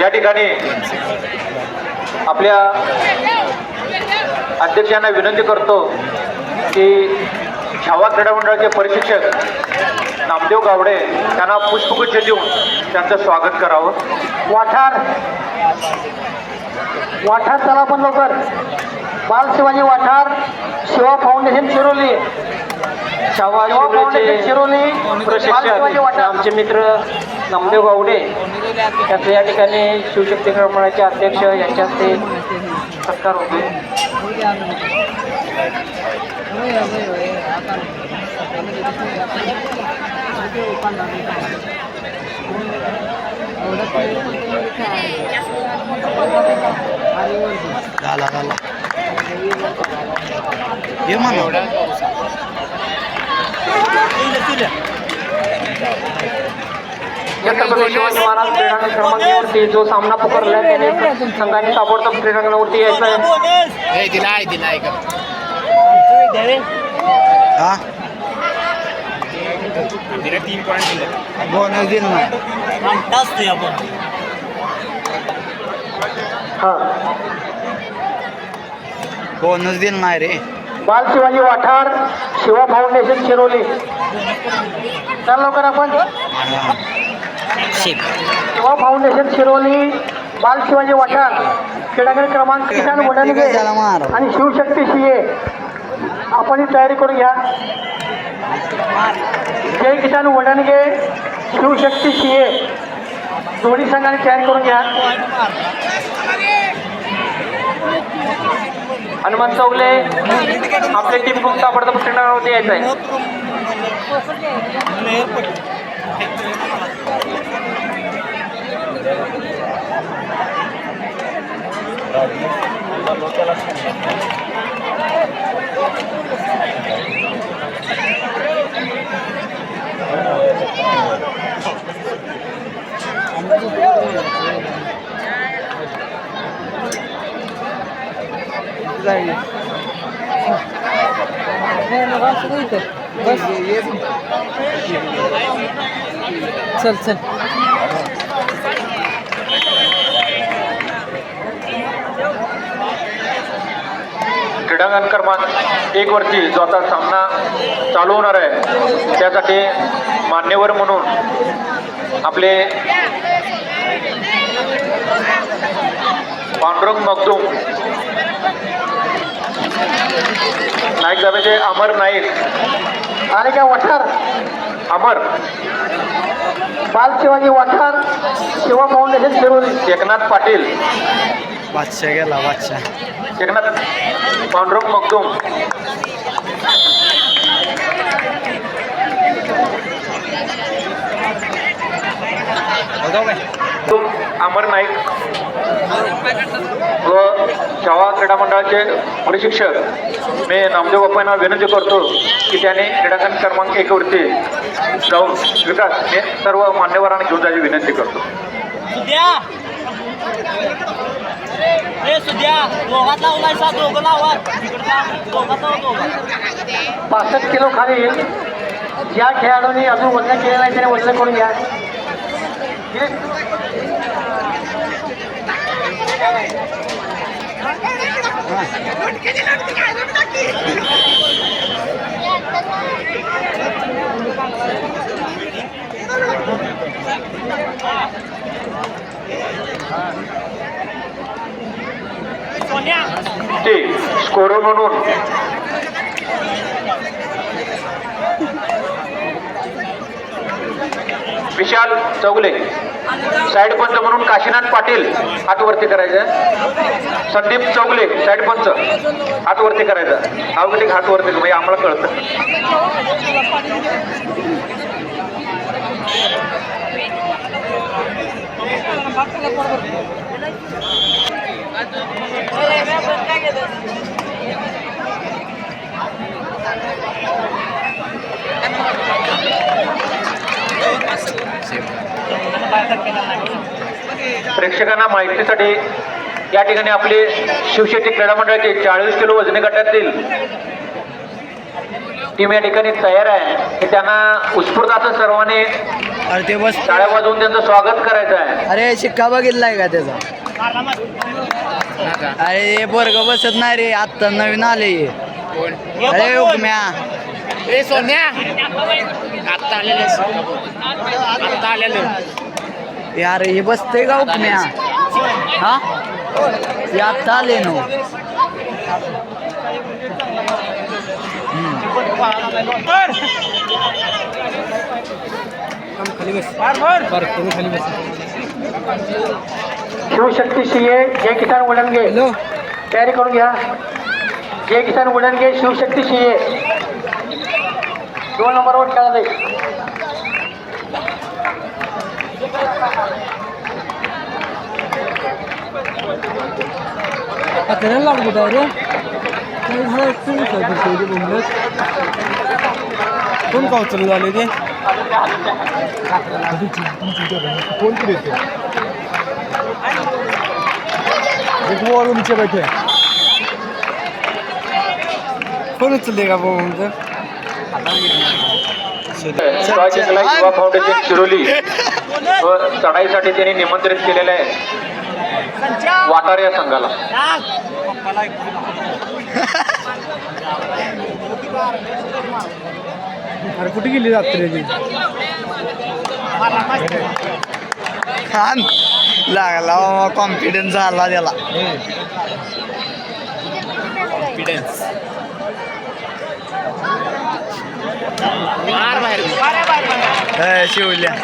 या ठिकाणी आपल्या अध्यक्षांना विनंती करतो की छावा क्रीडा मंडळाचे प्रशिक्षक नामदेव गावडे त्यांना पुष्पगुच्छ देऊन त्यांचं स्वागत करावं. वाठार. वाठार चला पण लवकर. बाल शिवाजी वाठार शिवा फाउंडेशन शिरोली. छावा शिवा फाउंडेशन शिरोली प्रशिक्षक वाठार. आमचे मित्र नामदेव गावडे त्यांचं या ठिकाणी शिवशक्ती क्रीडा मंडळाचे अध्यक्ष यांच्या हस्ते सत्कार होतो ये म्हणा छत्रपती शिवाजी महाराज क्रीडांगण क्रमांकावरती जो सामना पुकारला त्याने संघाने ताबडतोब क्रीडांगणावरती यायचं आहे. दिला आहे दिला आहे हा? बोनस दिल. ना हा. बोनस दिल नाही रे. बाल शिवाजी वाठार शिवा फाउंडेशन शिरोली. चल लवकर आपण. शिवा फाउंडेशन शिरोली बाल शिवाजी वाठार. क्रीडागण क्रमांक किसान वडणगे महाराज. आणि शिवशक्ती शिये आपण ही तयारी करून घ्या. जय किसान वडणगे शिवशक्ती शिये दोन्ही संघाने तयारी करून घ्या. हनुमान चौगले आपली टीम खूप ताबडतोब क्रीडांगणावरती यायचं आहे चल चल. क्रीडांगण क्रमांक एक वरती जो आता सामना चालू होणार आहे त्यासाठी मान्यवर म्हणून आपले पांडुरंग मगदूम नाईक दादाचे अमर नाईक. आणि काय वाठार? अमर. बाल शिवाजी वाठार शिवा फाउंडेशन शिरोली एकनाथ पाटील. बादशाह गेला बादशाह. एकनाथ पांडुरंग मगदूम अमर नाईक. व शाळा क्रीडा मंडळाचे प्रशिक्षक मी नामदेव बाप्पांना विनंती करतो की त्याने क्रीडांगण क्रमांक एकवरती जाऊन विकास हे सर्व मान्यवरांना घेऊन जायची विनंती करतो. पासष्ट किलो खाली. ज्या खेळाडूंनी अजून वजन केलेलं आहे त्याने वजन करून घ्या. स्कोर म्हणून विशाल चौगले. साईड पंच म्हणून काशीनाथ पाटील हातवरती करायचं. संदीप चौगले साईड पंच हातवरती करायचं. अवघडिक हातवरती म्हणजे आम्हाला कळतं. प्रेक्षकांना माहितीसाठी या ठिकाणी आपले शिवशक्ती क्रीडा मंडळाचे चाळीस किलो वजनी गटातील टीम या ठिकाणी तयार आहे. की त्यांना उत्स्फूर्त असं सर्वांनी टाळ्या वाजवून त्यांचं स्वागत करायचं आहे. अरे शिक्का बघितलाय का त्याचा? अरे हे पोरग बसत नाही रे आत्ता नवीन आले हे. अरे उकम्या ए सोन्या. आत्ता आलेलं आत्ता आलेलं यार हे बसते का उकम्या हा? हे आत्ता आले ना शिवशक्ती शिये जय किसान वडणगे तयारी करून घ्या जय किसान वडणगे शिवशक्ती शिये दोन नंबरवर खेळा जाईल कोण का उचलून झाले ते? वरूनचे बैठे. कोण उचलले का भाऊ जिंकला युवा फाउंडेशन शिरोली. व चढाईसाठी त्यांनी निमंत्रित केलेलं आहे. वाटार या संघाला. अरे कुठे गेली रात्री? छान. लागला कॉन्फिडन्स आला त्याला. कॉन्फिडन्स शिवल्या.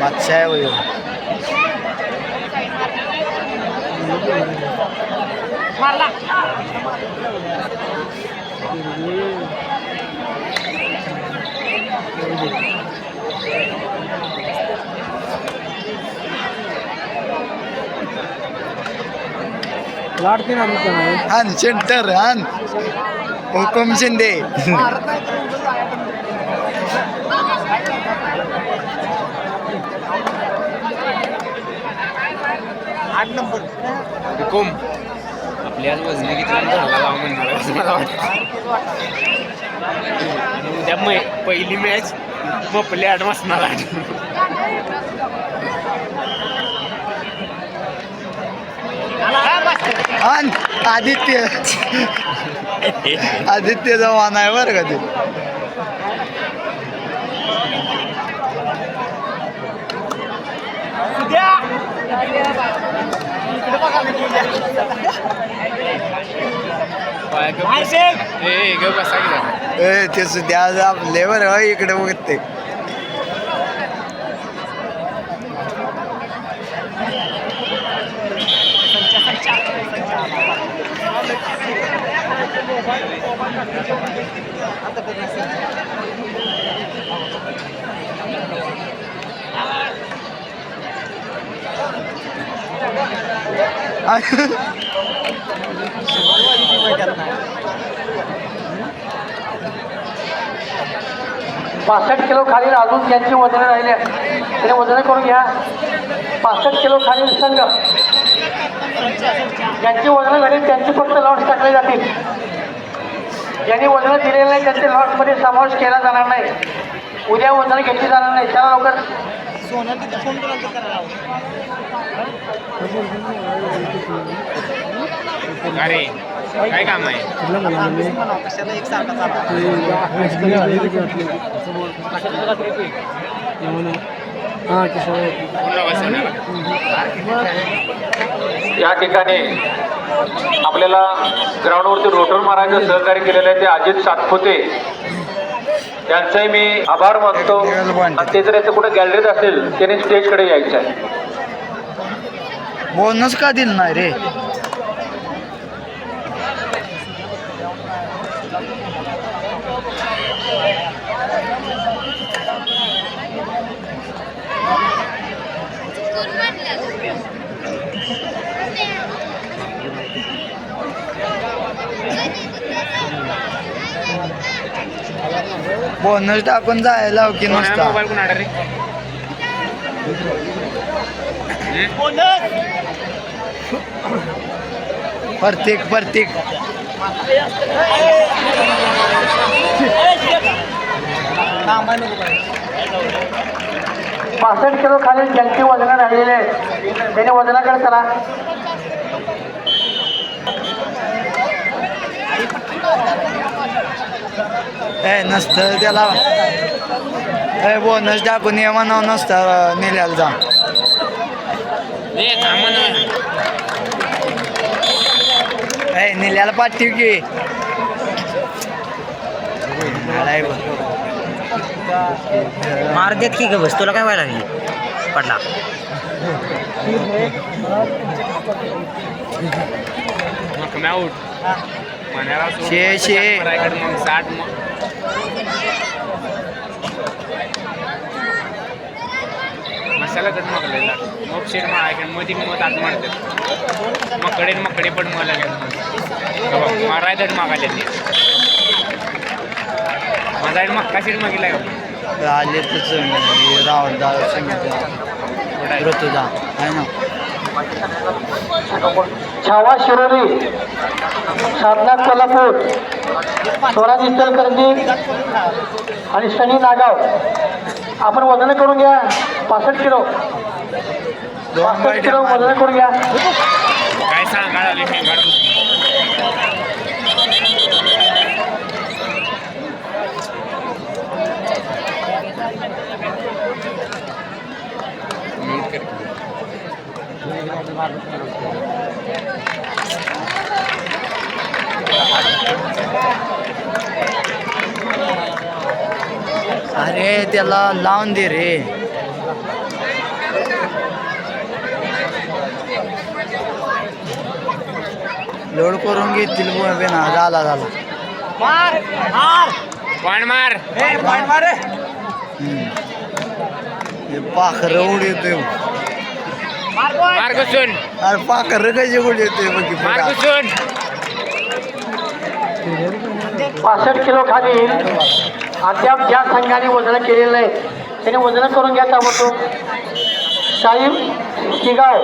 बादशाह आहे होय ह्यो. हान सेंटर हान हुकुम शिंदे. हुकुम. आपली आज वजन किती मला वाटतं. उद्या मै पहिली मॅच मपली आठ हान आदित्य. आदित्य जवान आहे बरं का ते. ए ते सुद्धा आज आपले बरं का इकडे बघते पासष्ट किलो खालील अजून ज्यांची वजनं राहिले त्याने वजन करून घ्या. पासष्ट किलो खालील संघ ज्यांची वजनं झाली त्यांची फक्त लॉट्स टाकले जातील. ज्यांनी वजनं दिलेली नाही त्यांचे लॉट्समध्ये समावेश केला जाणार नाही. उद्या वजनं घेतली जाणार नाही. त्या लवकर. अरे काय काम आहे. या ठिकाणी आपल्याला ग्राउंडवरती रोटर मारायचं सहकार्य केलेलं आहे ते अजित सातपुते. त्यांचाही मी आभार मानतो. आणि ते जर याचं कुठे गॅलरीत असेल त्याने स्टेजकडे यायचं आहे बोनस का दिलं नाही रे? बोनस टाकून जायला की नुसता. मोबाईल रे? प्रत्येक प्रत्येक पासष्ट किलो खालील ज्यांची वजनं राहिलेले आहेत त्याने वजनाकडे चला. ए नसतं त्याला ए बोनस टाकून ये म्हणावं नसतं नेल्याला जा. ए नेल्याला पाठीव की. मार देत की ग बस तुला काय व्हायला लागली? पडला. शे, शे. साठ मसाला कट मागलेला मग शेड मारायकडे मध्ये मग आत मारतात मकडे मकडे पण मला घेत माराय दट मागायला ते माझा मक्का शेड मागितला का? आले तुझ राहुल दादा सांगितलं. ऋतुजा. आहे ना? छावा शिरोली साधना कोल्हापूर स्वराज इचलकरंजी आणि सनी नागाव. आपण वजन करून घ्या पासष्ट किलो. पासष्ट किलो वजन. करून घ्या. काय सांगा अरे त्याला लावून दे रे. लोड करून घेतील बोलबे ना. झाला झाला. पण मार. हम्म. हे पाखर उड येतोय अरे कशी बघ पासष्ट किलो खाली. अद्याप ज्या संघाने वजन केलेलं आहे त्याने वजन करून घ्या ताबडतोब. साईब शिगाव